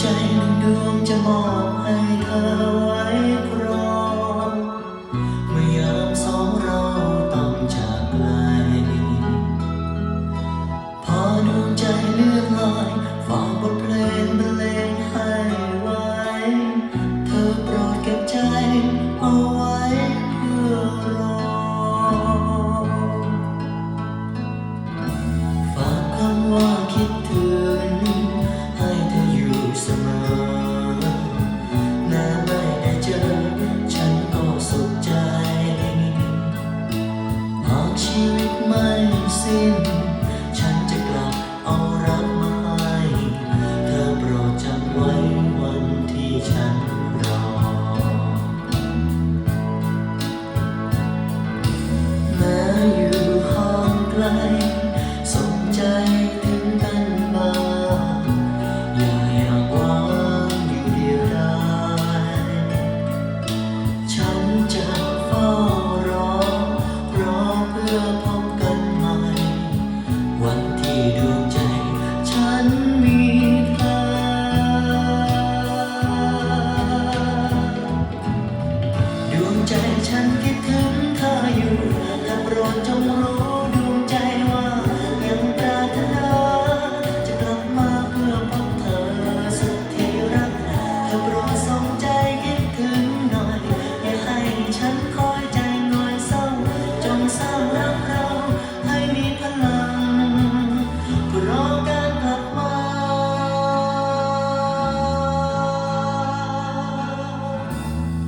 ใจหนึ่งดวงจะมอบให้เธอไว้ครองเมื่อยามสองเราต้องจากไกลพาดวงใจเลื่อนลอยฝากบทเพลงบรรเลงให้ไว้ เธอโปรดเก็บใจเอาไว้เพื่อรอฝากคำว่า ชีวิตไม่สิ้น ฉันจะกลับเอารักมาให้ เธอโปรดจำไว้วันที่ฉันรอ แม้อยู่ห่างไกล